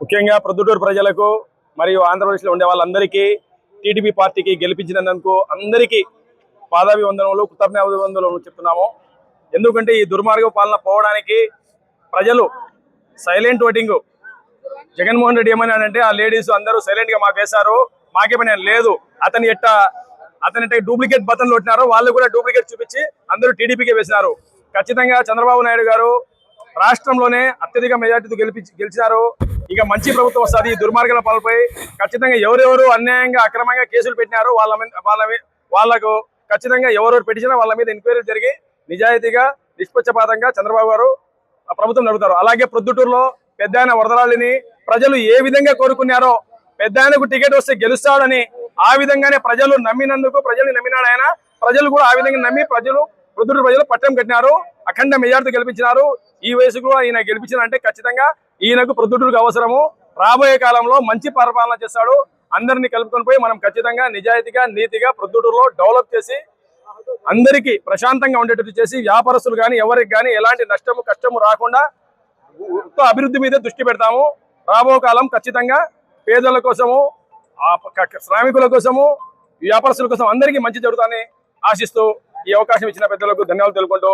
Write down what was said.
ముఖ్యంగా ప్రొద్దుటూరు ప్రజలకు మరియు ఆంధ్రప్రదేశ్లో ఉండే వాళ్ళందరికీ టీడీపీ పార్టీకి గెలిపించినందుకు అందరికీ పాదాభివందనములు కృతజ్ఞాభివందనములు చెప్తున్నాము. ఎందుకంటే ఈ దుర్మార్గ పాలన పోవడానికి ప్రజలు సైలెంట్ ఓటింగ్. జగన్మోహన్ రెడ్డి ఏమన్నాడంటే అంటే ఆ లేడీస్ అందరూ సైలెంట్గా మాకు వేశారు మాకే పని లేదు. అతని ఎట్ట అతని ఎట్ట డూప్లికేట్ బటన్లు కొట్టినారు వాళ్ళు కూడా డూప్లికేట్ చూపించి అందరూ టీడీపీకి వేసినారు. ఖచ్చితంగా చంద్రబాబు నాయుడు గారు రాష్ట్రంలోనే అత్యధిక మెజార్టీతో గెలిపి గెలిచినారు. ఇక మంచి ప్రభుత్వం వస్తుంది. ఈ దుర్మార్గాల పాలపై ఖచ్చితంగా ఎవరెవరు అన్యాయంగా అక్రమంగా కేసులు పెట్టినారు వాళ్ళ వాళ్ళ మీ- వాళ్ళకు ఖచ్చితంగా ఎవరెవరు పెట్టించినా వాళ్ళ మీద ఎంక్వైరీ జరిగి నిజాయితీగా నిష్పక్షపాతంగా చంద్రబాబు గారు ప్రభుత్వం నడుపుతారు. అలాగే ప్రొద్దుటూరులో పెద్ద ఆయన వరదరాళ్ళని ప్రజలు ఏ విధంగా కోరుకున్నారో పెద్ద ఆయనకు టికెట్ వస్తే గెలుస్తాడని ఆ విధంగానే ప్రజలు నమ్మినందుకు ప్రజలు నమ్మినాడు ఆయన. ప్రజలు కూడా ఆ విధంగా నమ్మి ప్రజలు ప్రొద్దుటూరు ప్రజలు పట్టం కట్టినారు అఖండ మెజార్టీ గెలిపించినారు. ఈ వయసుకు ఈయన గెలిపించినారంటే ఖచ్చితంగా ఈయనకు ప్రొద్దుటూరుకు అవసరము. రాబోయే కాలంలో మంచి పరిపాలన చేస్తాడు. అందరినీ కలుపుకొని పోయి మనం ఖచ్చితంగా నిజాయితీగా నీతిగా ప్రొద్దుటూరులో డెవలప్ చేసి అందరికీ ప్రశాంతంగా ఉండేటట్టు చేసి వ్యాపారస్తులు కానీ ఎవరికి కానీ ఎలాంటి నష్టము కష్టము రాకుండా మొత్తం అభివృద్ధి మీద దృష్టి పెడతాము. రాబో కాలం ఖచ్చితంగా పేదల కోసము శ్రామికుల కోసము వ్యాపారస్తుల కోసం అందరికీ మంచి జరుగుతుందని ఆశిస్తూ ఈ అవకాశం ఇచ్చిన పెద్దలకు ధన్యవాదాలు తెలుపుకుంటూ